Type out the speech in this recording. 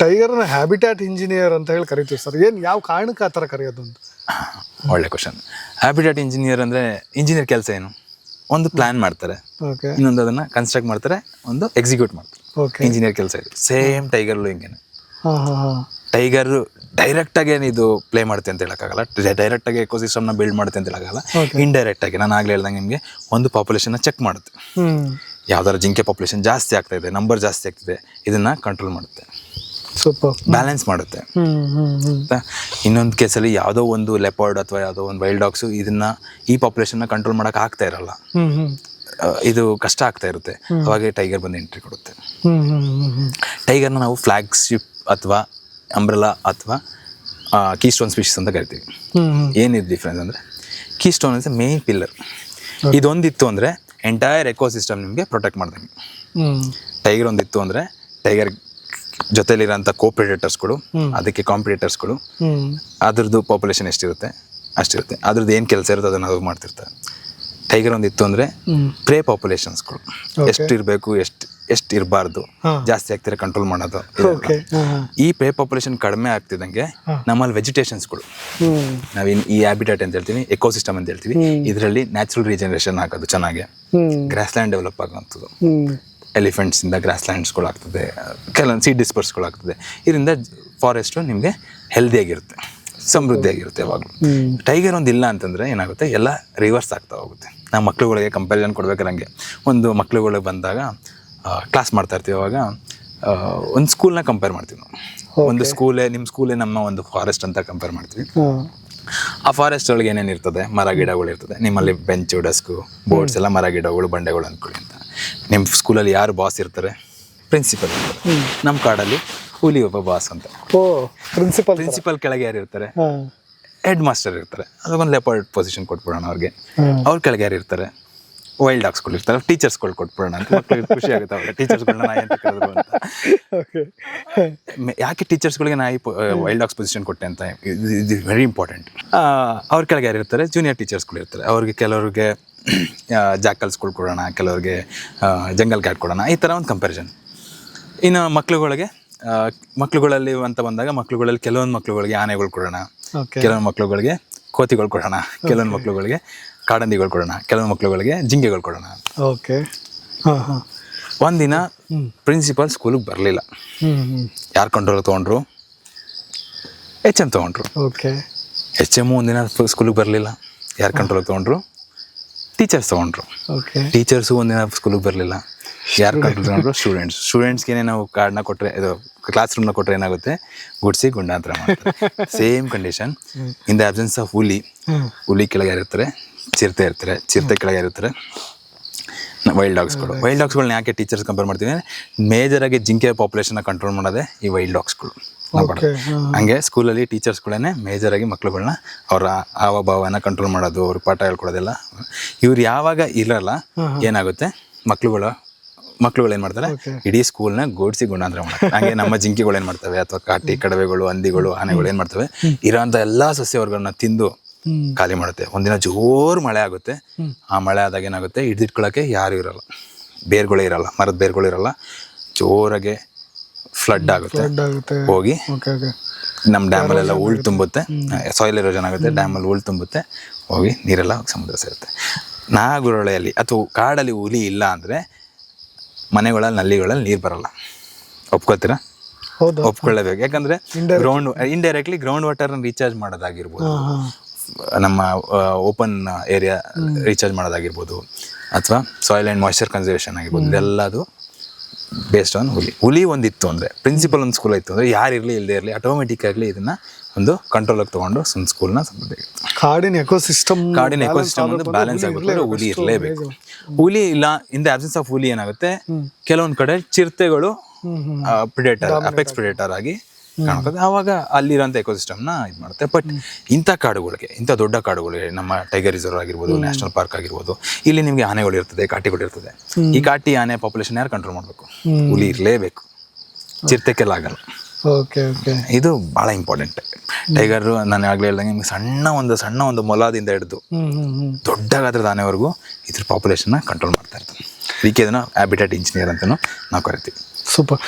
ಟೈಗರ್ನ habitat engineer ಅಂತ ಹೇಳಿ ಕರಿತೀವಿ ಸರ್. ಏನು ಯಾವ ಕಾರಣಕ್ಕೆ ಆ ಥರ ಕರೆಯೋದು ಅಂತ? ಒಳ್ಳೆ ಕ್ವಶನ್. ಹ್ಯಾಬಿಟ್ಯಾಟ್ ಇಂಜಿನಿಯರ್ ಅಂದರೆ ಇಂಜಿನಿಯರ್ ಕೆಲಸ ಏನು? ಒಂದು ಪ್ಲ್ಯಾನ್ ಮಾಡ್ತಾರೆ. ಓಕೆ. ಇನ್ನೊಂದು ಅದನ್ನು ಕನ್ಸ್ಟ್ರಕ್ಟ್ ಮಾಡ್ತಾರೆ ಒಂದು ಎಕ್ಸಿಕ್ಯೂಟ್ ಮಾಡ್ತಾರೆ. ಓಕೆ. ಇಂಜಿನಿಯರ್ ಕೆಲಸ ಇದೆ. ಸೇಮ್ ಟೈಗರ್ಲು ಹಿಂಗೇನೆ. ಟೈಗರ್ ಡೈರೆಕ್ಟಾಗಿ ಇದು ಪ್ಲೇ ಮಾಡುತ್ತೆ ಅಂತ ಹೇಳೋಕ್ಕಾಗಲ್ಲ. ಡೈರೆಕ್ಟಾಗಿ ಎಕೋಸಿಸ್ಟಮ್ನ ಬಿಲ್ಡ್ ಮಾಡುತ್ತೆ ಅಂತ ಹೇಳೋಕ್ಕಾಗಲ್ಲ. ಇಂಡೈರೆಕ್ಟ್ ಆಗಿ. ನಾನು ಆಗಲೇ ಹೇಳ್ದಂಗೆ ನಿಮಗೆ ಒಂದು ಪಾಪ್ಯುಲೇಷನ್ನ ಚೆಕ್ ಮಾಡುತ್ತೆ. ಯಾವ್ದಾರು ಯಾವ್ದಾರ ಜಿಂಕೆ ಪಾಪ್ಯುಲೇಷನ್ ಜಾಸ್ತಿ ಆಗ್ತಾ ಇದೆ ನಂಬರ್ ಜಾಸ್ತಿ ಆಗ್ತಿದೆ ಇದನ್ನ ಕಂಟ್ರೋಲ್ ಮಾಡುತ್ತೆ. ಸೂಪರ್ ಬ್ಯಾಲೆನ್ಸ್ ಮಾಡುತ್ತೆ. ಇನ್ನೊಂದು ಕೇಸಲ್ಲಿ ಯಾವುದೋ ಒಂದು ಲೆಪರ್ಡ್ ಅಥವಾ ಯಾವುದೋ ಒಂದು ವೈಲ್ಡ್ ಡಾಗ್ಸು ಇದನ್ನ ಈ ಪಾಪ್ಯುಲೇಷನ್ನ ಕಂಟ್ರೋಲ್ ಮಾಡೋಕೆ ಆಗ್ತಾ ಇರಲ್ಲ. ಇದು ಕಷ್ಟ ಆಗ್ತಾ ಇರುತ್ತೆ. ಅವಾಗ ಟೈಗರ್ ಬಂದು ಎಂಟ್ರಿ ಕೊಡುತ್ತೆ. ಟೈಗರ್ನ ನಾವು ಫ್ಲಾಗ್ಶಿಪ್ ಅಥವಾ ಅಂಬ್ರೆಲಾ ಅಥವಾ ಕೀ ಸ್ಟೋನ್ ಸ್ಪೀಶೀಸ್ ಅಂತ ಕರಿತೀವಿ. ಏನಿದೆ ಡಿಫ್ರೆನ್ಸ್ ಅಂದರೆ key stone is main pillar ಇದೊಂದಿತ್ತು ಅಂದರೆ ಎಂಟೈರ್ ಎಕೋಸಿಸ್ಟಮ್ ನಿಮಗೆ ಪ್ರೊಟೆಕ್ಟ್ ಮಾಡ್ದಂಗೆ. ಟೈಗರ್ ಒಂದಿತ್ತು ಅಂದರೆ ಟೈಗರ್ ಜೊತೆಲಿರೋಂಥ ಗಳು ಅದಕ್ಕೆ ಕಾಂಪಿಟೇಟರ್ಸ್ಗಳು ಅದ್ರದ್ದು ಪಾಪ್ಯುಲೇಷನ್ ಎಷ್ಟಿರುತ್ತೆ? ಅಷ್ಟಿರುತ್ತೆ. ಅದ್ರದ್ದು ಏನು ಕೆಲಸ ಇರುತ್ತೆ ಅದನ್ನು ಅದು ಮಾಡ್ತಿರ್ತಾರೆ. ಟೈಗರ್ ಒಂದಿತ್ತು ಅಂದರೆ ಅಂದ್ರೆ ಪ್ರೇ ಪಾಪ್ಯುಲೇಷನ್ಸ್ಗಳು ಎಷ್ಟು ಇರಬೇಕು ಎಷ್ಟು ಎಷ್ಟು ಇರಬಾರ್ದು. ಜಾಸ್ತಿ ಆಗ್ತಿರ ಕಂಟ್ರೋಲ್ ಮಾಡೋದು ಈ ಪ್ರೇ ಪಾಪ್ಯುಲೇಷನ್ ಕಡಿಮೆ ಆಗ್ತಿದ್ದಂಗೆ ನಮ್ಮಲ್ಲಿ ವೆಜಿಟೇಷನ್ಸ್ಗಳು ಗಳು. ನಾವೇನು ಈ ಹ್ಯಾಬಿಟೇಟ್ ಅಂತ ಹೇಳ್ತೀವಿ ಎಕೋಸಿಸ್ಟಮ್ ಅಂತ ಹೇಳ್ತೀವಿ. ಇದರಲ್ಲಿ ನ್ಯಾಚುರಲ್ ರೀಜನರೇಷನ್ ಆಗೋದು ಚೆನ್ನಾಗಿ. ಗ್ರಾಸ್ಲ್ಯಾಂಡ್ ಗ್ರಾಸ್ ಲ್ಯಾಂಡ್ ಡೆವಲಪ್ ಆಗೋವಂಥದ್ದು. ಹ್ಞೂ ಎಲಿಫೆಂಟ್ಸಿಂದ ಗ್ರಾಸ್ ಲ್ಯಾಂಡ್ಸ್ಗಳು ಆಗ್ತದೆ ಕೆಲವೊಂದು ಸೀಡ್ ಡಿಸ್ಪರ್ಸ್ಗಳು ಆಗ್ತದೆ ಇದರಿಂದ ಫಾರೆಸ್ಟು ನಿಮಗೆ ಹೆಲ್ದಿಯಾಗಿರುತ್ತೆ ಸಮೃದ್ಧಿಯಾಗಿರುತ್ತೆ ಯಾವಾಗಲೂ. ಟೈಗರ್ ಒಂದು ಇಲ್ಲ ಅಂತಂದರೆ ಏನಾಗುತ್ತೆ ಎಲ್ಲ ರಿವರ್ಸ್ ಆಗ್ತಾ ಹೋಗುತ್ತೆ. ನಾವು ಮಕ್ಳುಗಳಿಗೆ ಕಂಪ್ಯಾರಿಸನ್ ಕೊಡ್ಬೇಕಾರೆ ಹಂಗೆ. ಒಂದು ಮಕ್ಳುಗಳಿಗೆ ಬಂದಾಗ ಕ್ಲಾಸ್ ಮಾಡ್ತಾ ಇರ್ತೀವಿ ಅವಾಗ ಒಂದು ಸ್ಕೂಲ್ನ ಕಂಪೇರ್ ಮಾಡ್ತೀವಿ ನಾವು. ಒಂದು ಸ್ಕೂಲೇ ನಿಮ್ಮ ಸ್ಕೂಲೇ ನಮ್ಮ ಒಂದು ಫಾರೆಸ್ಟ್ ಅಂತ ಕಂಪೇರ್ ಮಾಡ್ತೀವಿ. ಆ ಫಾರೆಸ್ಟ್ ಒಳಗೆ ಏನೇನು ಇರ್ತದೆ? ಮರ ಗಿಡಗಳು ಇರ್ತದೆ. ನಿಮ್ಮಲ್ಲಿ ಬೆಂಚು ಡೆಸ್ಕು ಬೋರ್ಡ್ಸ್ ಎಲ್ಲ ಮರ ಗಿಡಗಳು ಬಂಡೆಗಳು ಅಂದ್ಕೊಳ್ಳಿ ಅಂತ. ನಿಮ್ಮ ಸ್ಕೂಲಲ್ಲಿ ಯಾರು ಬಾಸ್ ಇರ್ತಾರೆ? ಪ್ರಿನ್ಸಿಪಲ್ ನಮ್ಮ ಕಾಡಲ್ಲಿ ಹುಲಿ ಒಬ್ಬ ಬಾಸ್ ಅಂತ. ಓ ಪ್ರಿನ್ಸಿಪಲ್ ಪ್ರಿನ್ಸಿಪಲ್ ಕೆಳಗೆ ಯಾರು ಇರ್ತಾರೆ? ಹೆಡ್ ಮಾಸ್ಟರ್ ಇರ್ತಾರೆ. ಅದಕ್ಕೊಂದು ಲೆಪರ್ಡ್ ಪೊಸಿಷನ್ ಕೊಟ್ಬಿಡೋಣ ಅವ್ರಿಗೆ. ಅವ್ರ ಕೆಳಗೆ ಯಾರು ಇರ್ತಾರೆ? ವೈಲ್ಡ್ ಡಾಗ್ಸ್ಗಳು ಇರ್ತಾರೆ. ಟೀಚರ್ಸ್ಗಳು ಕೊಟ್ಬಿಡೋಣ ಅಂತ. ಮಕ್ಳಿಗೆ ಖುಷಿ ಆಗುತ್ತೆ ಅವ್ರಿಗೆ. ಟೀಚರ್ಸ್ಗಳನ್ನ ನಾಯಿ ಅಂತ ಕರೆದ್ರು ಅಂತ. ಯಾಕೆ ಟೀಚರ್ಸ್ಗಳಿಗೆ ನಾಯಿ ವೈಲ್ಡ್ ಡಾಗ್ಸ್ ಪೊಸಿಷನ್ ಕೊಟ್ಟೆ ಅಂತ? ಇಸ್ ವೆರಿ ಇಂಪಾರ್ಟೆಂಟ್ ಅವ್ರ ಕೆಳಗೆ ಯಾರು ಇರ್ತಾರೆ? ಜೂನಿಯರ್ ಟೀಚರ್ಸ್ಗಳು ಇರ್ತಾರೆ. ಅವ್ರಿಗೆ ಕೆಲವ್ರಿಗೆ ಜಾಕಲ್ಸ್ಗಳು ಕೊಡೋಣ ಕೆಲವ್ರಿಗೆ ಜಂಗಲ್ ಕ್ಯಾಟ್ ಕೊಡೋಣ ಈ ಥರ ಒಂದು ಕಂಪ್ಯಾರಿಸನ್ ಇನ್ನು ಮಕ್ಳುಗಳಿಗೆ ಮಕ್ಳುಗಳಲ್ಲಿ ಅಂತ ಬಂದಾಗ ಮಕ್ಳುಗಳಲ್ಲಿ ಕೆಲವೊಂದು ಮಕ್ಳುಗಳಿಗೆ ಆನೆಗಳು ಕೊಡೋಣ ಕೆಲವೊಂದು ಮಕ್ಳುಗಳಿಗೆ ಕೋತಿಗಳು ಕೊಡೋಣ ಕೆಲವೊಂದು ಮಕ್ಳುಗಳಿಗೆ ಕಾಡಂದಿಗಳು ಕೊಡೋಣ ಕೆಲವೊಂದು ಮಕ್ಳುಗಳಿಗೆ ಜಿಂಕೆಗಳು ಕೊಡೋಣ. ಓಕೆ ಹಾಂ ಹಾಂ. ಒಂದಿನ ಪ್ರಿನ್ಸಿಪಾಲ್ ಸ್ಕೂಲಿಗೆ ಬರಲಿಲ್ಲ. ಯಾರು ಕಂಟ್ರೋಲ್ ತೊಗೊಂಡ್ರು? ಎಚ್ ಎಂ ತೊಗೊಂಡ್ರು. ಓಕೆ ಎಚ್ ಎಂ ಒಂದಿನ ಸ್ಕೂಲಿಗೆ ಬರಲಿಲ್ಲ. ಯಾರು ಕಂಟ್ರೋಲ್ ತೊಗೊಂಡ್ರು? ಟೀಚರ್ಸ್ ತೊಗೊಂಡ್ರು. ಟೀಚರ್ಸು ಒಂದಿನ ಸ್ಕೂಲಿಗೆ ಬರಲಿಲ್ಲ. ಯಾರು ತೊಗೊಂಡ್ರು ಸ್ಟೂಡೆಂಟ್ಸ್ ಸ್ಟೂಡೆಂಟ್ಸ್ಗೆ ನಾವು ಕಾರ್ಡ್ನ ಕೊಟ್ಟರೆ ಇದು ಕ್ಲಾಸ್ ರೂಮ್ನ ಕೊಟ್ಟರೆ ಏನಾಗುತ್ತೆ? ಗುಡ್ಸಿ ಗುಂಡಾಂತರ same condition in the absence of ಹುಲಿ ಹುಲಿ ಕೆಳಗೆ ಇರ್ತಾರೆ ಚಿರತೆ ಇರ್ತಾರೆ. ಚಿರತೆ ಕೆಳಗೆ ಇರ್ತಾರೆ ವೈಲ್ಡ್ ಡಾಗ್ಸ್ಗಳು ವೈಲ್ಡ್ ಡಾಗ್ಸ್ಗಳನ್ನ ಯಾಕೆ ಟೀಚರ್ಸ್ ಕಂಪೇರ್ ಮಾಡ್ತೀವಿ ಆಗಿ ಜಿಂಕೆ ಪಾಪ್ಯುಲೇಷನ್ನ ಕಂಟ್ರೋಲ್ ಮಾಡೋದೇ ಈ ವೈಲ್ಡ್ ಡಾಗ್ಸ್ಗಳು ಹಂಗೆ ಸ್ಕೂಲಲ್ಲಿ ಟೀಚರ್ಸ್ಗಳೇ ಆಗಿ ಮಕ್ಳುಗಳನ್ನ ಅವರ ಹಾವಭಾವನ ಕಂಟ್ರೋಲ್ ಮಾಡೋದು ಅವ್ರ ಪಾಠ ಹೇಳ್ಕೊಡೋದೆಲ್ಲ. ಇವ್ರು ಯಾವಾಗ ಇರಲ್ಲ ಏನಾಗುತ್ತೆ? ಮಕ್ಳುಗಳು ಮಕ್ಳುಗಳು ಏನು ಮಾಡ್ತಾರೆ. ಇಡೀ ಸ್ಕೂಲ್ನ ಗೋಡ್ಸಿ ಗುಣಾಂತರ ಮಾಡ್ತಾರೆ. ಹಾಗೆ ನಮ್ಮ ಜಿಂಕೆಗಳು ಏನು ಮಾಡ್ತವೆ? ಅಥವಾ ಕಾಟಿ ಕಡವೆಗಳು ಹಂದಿಗಳು ಆನೆಗಳು ಏನು ಮಾಡ್ತವೆ? ಇರೋಂಥ ಎಲ್ಲ ಸಸ್ಯವರ್ಗಗಳನ್ನ ತಿಂದು. ಖಾಲಿ ಮಾಡುತ್ತೆ. ಒಂದಿನ ಜೋರು ಮಳೆ ಆಗುತ್ತೆ. ಆ ಮಳೆ ಆದಾಗ ಏನಾಗುತ್ತೆ? ಹಿಡಿದಿಟ್ಕೊಳ್ಳೋಕ್ಕೆ ಯಾರು ಇರಲ್ಲ. ಬೇರ್ಗಳೇ ಇರಲ್ಲ. ಮರದ ಬೇರ್ಗಳು ಇರಲ್ಲ. ಜೋರಾಗೆ ಫ್ಲಡ್ ಆಗುತ್ತೆ. ಹೋಗಿ ನಮ್ಮ ಡ್ಯಾಮಲ್ಲೆಲ್ಲ ಉಳ್ ತುಂಬುತ್ತೆ. ಸಾಯಿಲ್ ಜನ ಆಗುತ್ತೆ. ಡ್ಯಾಮಲ್ಲಿ ಉಳ್ ತುಂಬುತ್ತೆ. ಹೋಗಿ ನೀರೆಲ್ಲ ಸಮುದ್ರ ಸೇರುತ್ತೆ. ನಾಗುರೊಳೆಯಲ್ಲಿ ಅಥವಾ ಕಾಡಲ್ಲಿ ಹುಲಿ ಇಲ್ಲ ಅಂದರೆ ಮನೆಗಳಲ್ಲಿ ನಲ್ಲಿಗಳಲ್ಲಿ ನೀರು ಬರಲ್ಲ. ಒಪ್ಕೋತೀರಾ ಹೌದು. ಒಪ್ಕೊಳ್ಳೇಬೇಕು. ಯಾಕಂದ್ರೆ ಗ್ರೌಂಡ್ ಇಂಡೈರೆಕ್ಟ್ಲಿ ಗ್ರೌಂಡ್ ವಾಟರ್ನ ರೀಚಾರ್ಜ್ ಮಾಡೋದಾಗಿರ್ಬೋದು. ನಮ್ಮ ಓಪನ್ ಏರಿಯಾ ರೀಚಾರ್ಜ್ ಮಾಡೋದಾಗಿರ್ಬೋದು ಅಥವಾ ಸಾಯಿಲ್ ಆ್ಯಂಡ್ ಮಾಯ್ಶ್ಚರ್ ಕನ್ಸರ್ವೇಷನ್ ಆಗಿರ್ಬೋದು. ಇದೆಲ್ಲದು ಬೇಸ್ಡ್ ಆನ್ ಹುಲಿ. ಹುಲಿ ಒಂದಿತ್ತು ಅಂದರೆ ಪ್ರಿನ್ಸಿಪಲ್ ಒಂದು ಸ್ಕೂಲ್ ಇತ್ತು ಅಂದರೆ ಯಾರು ಇರಲಿ ಇಲ್ಲದೆ ಇರಲಿ ಆಟೋಮೆಟಿಕ್ ಆಗಲಿ ಇದನ್ನು ಒಂದು ಕಂಟ್ರೋಲಾಗಿ ತೊಗೊಂಡು ಸುಮ್ ಸ್ಕೂಲ್ನ ಕಾಡಿನ ಎಕೋಸಿಸ್ಟಮ್ ಕಾಡಿನ ಎಕೋಸಿಸ್ಟಮ್ ಒಂದು ಬ್ಯಾಲೆನ್ಸ್ ಆಗುತ್ತೆ ಹುಲಿ ಇರಲೇಬೇಕು. ಹುಲಿ ಇಲ್ಲ ಇನ್ ದ ಆಬ್ಸೆನ್ಸ್ ಆಫ್ ಹುಲಿ ಏನಾಗುತ್ತೆ? ಕೆಲವೊಂದು ಕಡೆ ಚಿರತೆಗಳು ಪ್ರಿಡೇಟರ್ ಅಪೆಕ್ಸ್ ಪ್ರಿಡೇಟರ್ ಆಗಿ ಕಾಣ್ತದೆ. ಆವಾಗ ಅಲ್ಲಿರೋಂಥ ಎಕೋಸಿಸ್ಟಮ್ನ ಇದು ಮಾಡುತ್ತೆ. ಬಟ್ ಇಂಥ ಕಾಡುಗಳಿಗೆ ಇಂಥ ದೊಡ್ಡ ಕಾಡುಗಳಿಗೆ ನಮ್ಮ ಟೈಗರ್ ರಿಸರ್ವ್ ಆಗಿರ್ಬೋದು ನ್ಯಾಷನಲ್ ಪಾರ್ಕ್ ಆಗಿರ್ಬೋದು ಇಲ್ಲಿ ನಿಮಗೆ ಆನೆಗಳು ಇರ್ತದೆ ಕಾಟಿಗಳು ಇರ್ತದೆ. ಈ ಕಾಟಿ ಆನೆ ಪಾಪ್ಯುಲೇಷನ್ ಯಾರು ಕಂಟ್ರೋಲ್ ಮಾಡಬೇಕು? ಹುಲಿ ಇರಲೇಬೇಕು. ಚಿರತೆಕ್ಕೆಲ್ಲ ಆಗಲ್ಲ. ಓಕೆ ಓಕೆ ಇದು ಭಾಳ ಇಂಪಾರ್ಟೆಂಟ್ ಟೈಗರ್ ನಾನು ಆಗಲೇ ಹೇಳ್ದಂಗೆ ನಿಮ್ಗೆ ಸಣ್ಣ ಒಂದು ಸಣ್ಣ ಒಂದು ಮೊಲಾದಿಂದ ಹಿಡಿದು ದೊಡ್ಡ ಗಾತ್ರದ ಆನೆವರೆಗೂ ಇದ್ರ ಪಾಪ್ಯುಲೇಷನ್ನ ಕಂಟ್ರೋಲ್ ಮಾಡ್ತಾ ಇರ್ತಾರೆ. ಅದಕ್ಕೆ ಇದನ್ನು ಹ್ಯಾಬಿಟೇಟ್ ಇಂಜಿನಿಯರ್ ಅಂತಲೂ ನಾವು ಕರಿತೀವಿ. ಸೂಪರ್